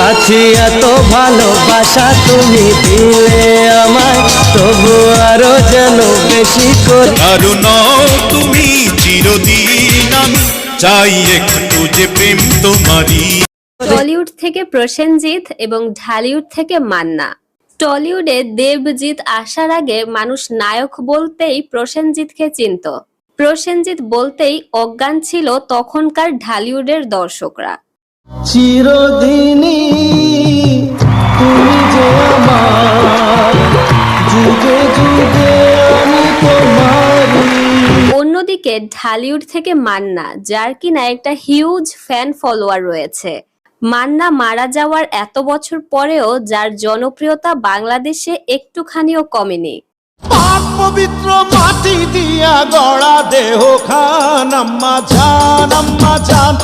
সাথী এত ভালোবাসা তুমি দিলে আমায় তবু আরও যেন বেশি করে। কারণ তুমি চিরদিন আমি চাই একটু যে প্রেম তোমারই। টলিউড থেকে প্রসেনজিৎ এবং ঢালিউড থেকে মান্না। টলিউডে দেবজিৎ আসার আগে মানুষ নায়ক বলতেই প্রসেনজিৎকে চিনত। প্রসেনজিৎ বলতেই অজ্ঞান ছিল তখনকার ঢালিউডের দর্শকরা। চিরদিনই তুমি যে আমার, যুগে যুগে আমি অন্যদিকে ঢালিউড থেকে মান্না, যার কিনা একটা হিউজ ফ্যান ফলোয়ার রয়েছে। মান্না মারা যাওয়ার এত বছর পরেও যার জনপ্রিয়তা বাংলাদেশে একটুখানিও কমেনি। পবিত্র মাটি দিয়া গড়া দেহ খান আম্মা জান আম্মা জান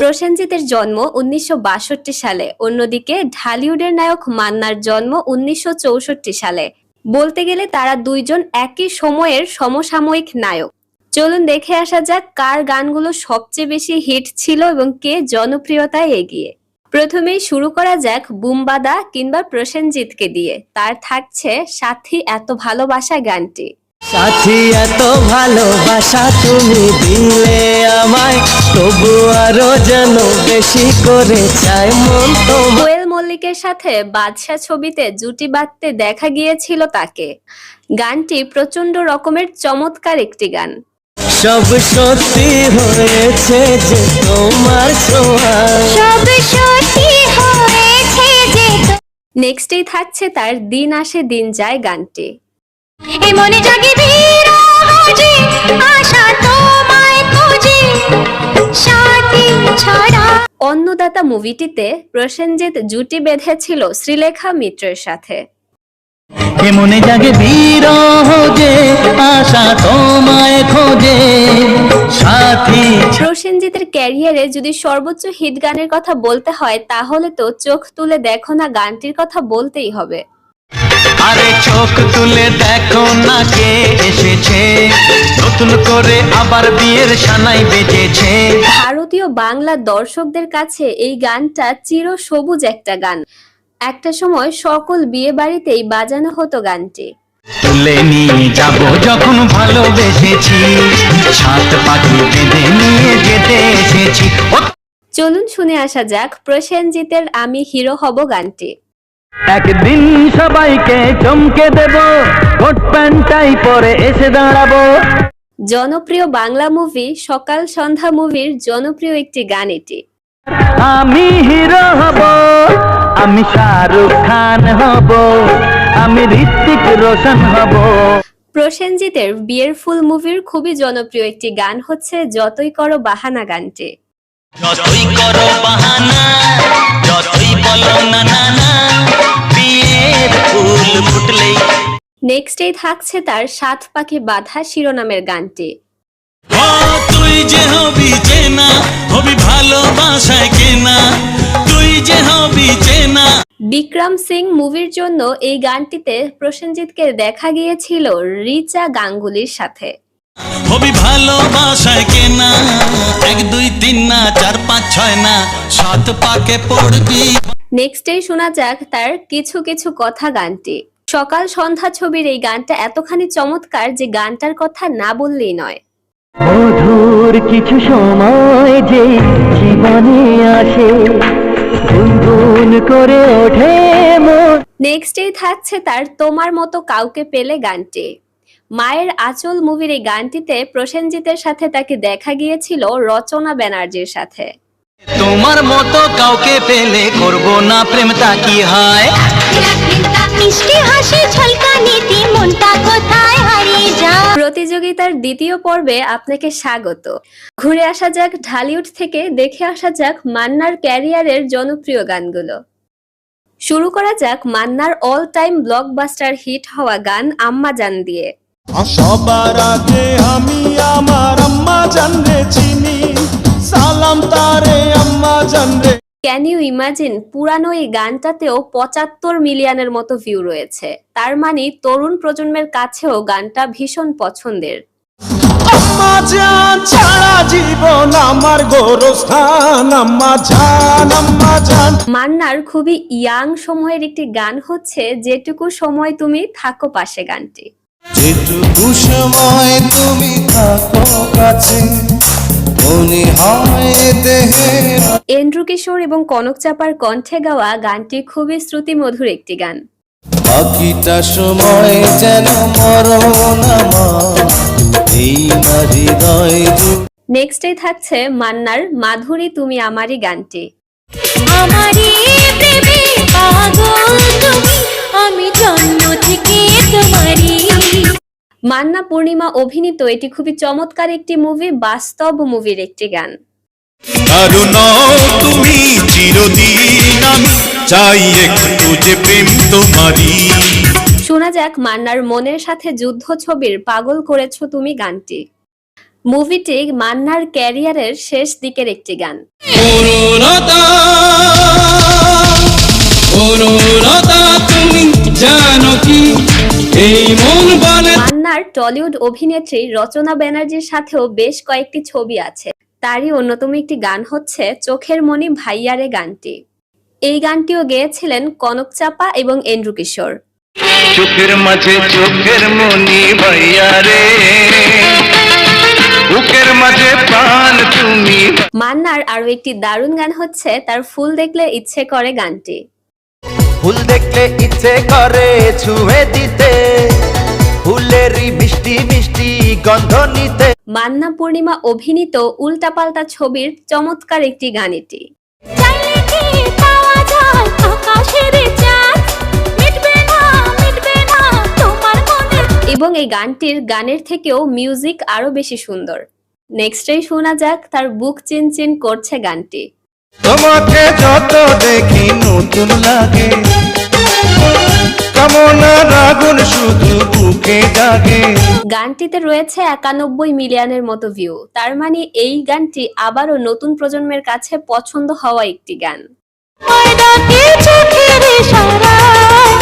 প্রসেনজিতের জন্ম উনিশশো বাষট্টি সালে, অন্যদিকে ঢালিউডের নায়ক মান্নার জন্ম উনিশশো চৌষট্টি সালে। বলতে গেলে তারা দুইজন একই সময়ের সমসাময়িক নায়ক। চলুন দেখে আসা যাক কার গানগুলো সবচেয়ে বেশি হিট ছিল এবং কে জনপ্রিয়তায় এগিয়ে। প্রথমেই শুরু করা যাক বুমবাদা কিংবা প্রসেনজিৎকে দিয়ে। তার থাকছে সাথী এত ভালোবাসা গানটি। সাথী এত ভালোবাসা তুমি দিলে আমায় তবু আরও যেন বেশি করে চাই মন তোমার কোয়েল মল্লিকের সাথে বাদশা ছবিতে জুটি বাঁধতে দেখা গিয়েছিল তাকে। গানটি প্রচণ্ড রকমের চমৎকার একটি গান। সব সত্যি হয়েছে যে তোমার ছোঁয়ায় নেক্সটেই থাকছে তার দিন আসে দিন যায় গানটি। মনে জাগে আশা তোমায় খোঁজে। সাথী ছাড়া। অন্নদাতা মুভিটিতে প্রসেনজিৎ জুটি বেঁধেছিল শ্রীলেখা মিত্রের সাথে। এ মনে জাগে বিরহ যে আশা তোমায় খোঁজে। সাথী প্রসেনজিতের ক্যারিয়ারে যদি সর্বোচ্চ হিট গানের কথা বলতে হয় তাহলে তো চোখ তুলে দেখো না গানটির কথা বলতেই হবে। আরে চোখ তুলে দেখো না কে এসেছে। নতুন করে আবার বিয়ের সানাই বেজেছে ভারতীয় বাংলা দর্শকদের কাছে এই গানটা চির সবুজ একটা গান। একটা সময় সকল বিয়ে বাড়িতেই বাজানো হতো গানটি। তুলে নিয়ে যাব যখন ভালোবেসেছি সাত পাখি বেঁধে নিয়ে যেতে এসেছি। চলুন শুনে আসা যাক প্রসেনজিতের আমি হিরো হব গানটি। একদিন সবাইকে চমকে দেব কোট প্যান্টাই পরে এসে দাঁড়াবো। জনপ্রিয় বাংলা মুভি সকাল সন্ধ্যা মুভির জনপ্রিয় একটি গান এটি। আমি হিরো হব আমি শাহরুখ খান হব আমি ঋত্বিক রোশন হব। প্রসেনজিতের বিয়ের ফুল মুভির খুবই জনপ্রিয় একটি গান হচ্ছে যতই করো বাহানা গানটি। যতই করো বাহানা যতই বলো না না না বিয়ের ফুল ফুটলেই। নেক্সটেই থাকছে তার সাত পাখি বাধা শিরোনামের গানটি। তুই যে হবি চেনা হবি ভালোবাসায় কেনা। তুই যে হবি চেনা। বিক্রম সিং মুভির জন্য এই গানটিতে প্রসেনজিৎকে দেখা গিয়েছিল রিচা গাঙ্গুলির সাথে। হবি ভালোবাসায় কেনা। এক দুই তিন না চার পাঁচ ছয় না সাত পাকে পড়বি। নেক্সটেই শোনা যাক তার কিছু কিছু কথা গানটি। সকাল সন্ধ্যা ছবির এই গানটা এতখানি চমৎকার যে গানটার কথা না বললেই নয়। মধুর কিছু সময় যে জীবনে আসে গুনগুন করে ওঠে মন। নেক্সটেই থাকছে তার তোমার মতো কাউকে পেলে গানটি। মায়ের আঁচল মুভির এই গানটিতে প্রসেনজিতের সাথে তাকে দেখা গিয়েছিল রচনা ব্যানার্জির সাথে। তোমার মতো কাউকে পেলে করব না প্রেম তা কি হয়? মিষ্টি হাসি ঝলকা নীতি মনটা কোথায় হারিয়ে যায়? প্রতিযোগিতার দ্বিতীয় পর্বে আপনাকে স্বাগত। ঘুরে আসা যাক ঢালিউড থেকে দেখে আসা যাক মান্নার ক্যারিয়ারের জনপ্রিয় গানগুলো। শুরু করা যাক মান্নার অল টাইম ব্লকবাস্টার হিট হওয়া গান আম্মা জান দিয়ে। সবার আগে আমি আমার আম্মা চিনি। সালাম তারে আম্মা ক্যান ইউ ইমাজিন পুরানো এই গানটাতেও পঁচাত্তর মিলিয়নের মতো ভিউ রয়েছে। তার মানে তরুণ প্রজন্মের কাছেও গানটা ভীষণ পছন্দের। মান্নার খুবই ইয়াং সময়ের একটি গান হচ্ছে যেটুকু সময় তুমি থাকো পাশে গানটি। যেটুকু সময় তুমি থাকো কাছে। মনে হয় দেহে এন্ড্রু কিশোর এবং কনক চাপার কণ্ঠে গাওয়া গানটি খুবই শ্রুতিমধুর একটি গান। বাকিটা সময় যেন মরণ এই না হৃদয় নেক্সটে থাকছে মান্নার মাধুরী তুমি আমারই গানটি। আমারই প্রেমে পাগল তুমি আমি জন্ম থেকে মান্না পূর্ণিমা অভিনীত এটি খুবই চমৎকার একটি মুভি বাস্তব মুভির একটি গান। তুমি চিরদিন আমি চাই একটু যে প্রেম তোমারই। শোনা যাক মান্নার মনের সাথে যুদ্ধ ছবির পাগল করেছ তুমি গানটি। মুভিটি মান্নার ক্যারিয়ারের শেষ দিকের একটি গান। তুমি জানো কি? এই মন বলে মান্নার টলিউড অভিনেত্রী রচনা ব্যানার্জির সাথেও বেশ কয়েকটি ছবি আছে। তারই অন্যতম একটি গান হচ্ছে চোখের মনি ভাইয়ারে গানটি। এই গানটিও গেয়েছিলেন কনক চাপা এবং এন্ড্রু কিশোর। চোখের মাঝে চোখের মনি ভাইয়া রে বুকের মাঝে প্রাণ তুমি। মান্নার আরও একটি দারুণ গান হচ্ছে তার ফুল দেখলে ইচ্ছে করে গানটি। ফুল দেখলে ইচ্ছে করে ছুঁয়ে দিতে। ফুলেরই মিষ্টি মিষ্টি গন্ধ নিতে। মান্না পূর্ণিমা অভিনীত উল্টাপাল্টা ছবির চমৎকার একটি গান এটি চাইলে কি পাওয়া যায় আকাশের চাঁদ? মিটবে না মিটবে না তোমার মনে। এবং এই গানটির গানের থেকেও মিউজিক আরও বেশি সুন্দর। নেক্সটেই শোনা যাক তার বুক চিনচিন করছে গানটি। তোমাকে যত দেখি নতুন লাগে কামনার আগুন শুধু বুকে জাগে। গানটিতে রয়েছে একানব্বই মিলিয়নের মতো ভিউ তার মানে এই গানটি আবারও নতুন প্রজন্মের কাছে পছন্দ হওয়া একটি গান।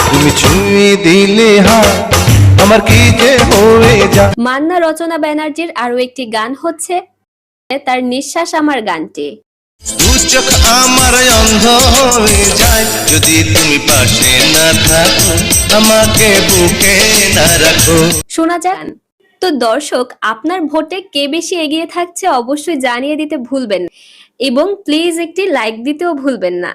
তুমি ছুঁয়ে দিলে হাত আমার কি যে হয়ে যা মান্না রচনা ব্যানার্জির আরও একটি গান হচ্ছে তার নিঃশ্বাস আমার গানটি। দু আমার অন্ধ হয়ে যায়। যদি তুমি পাশে না থাকো, আমাকে বুকে না রাখো। শোনা যান তো দর্শক, আপনার ভোটে কে বেশি এগিয়ে থাকছে অবশ্যই জানিয়ে দিতে ভুলবেন এবং প্লিজ একটি লাইক দিতেও ভুলবেন না।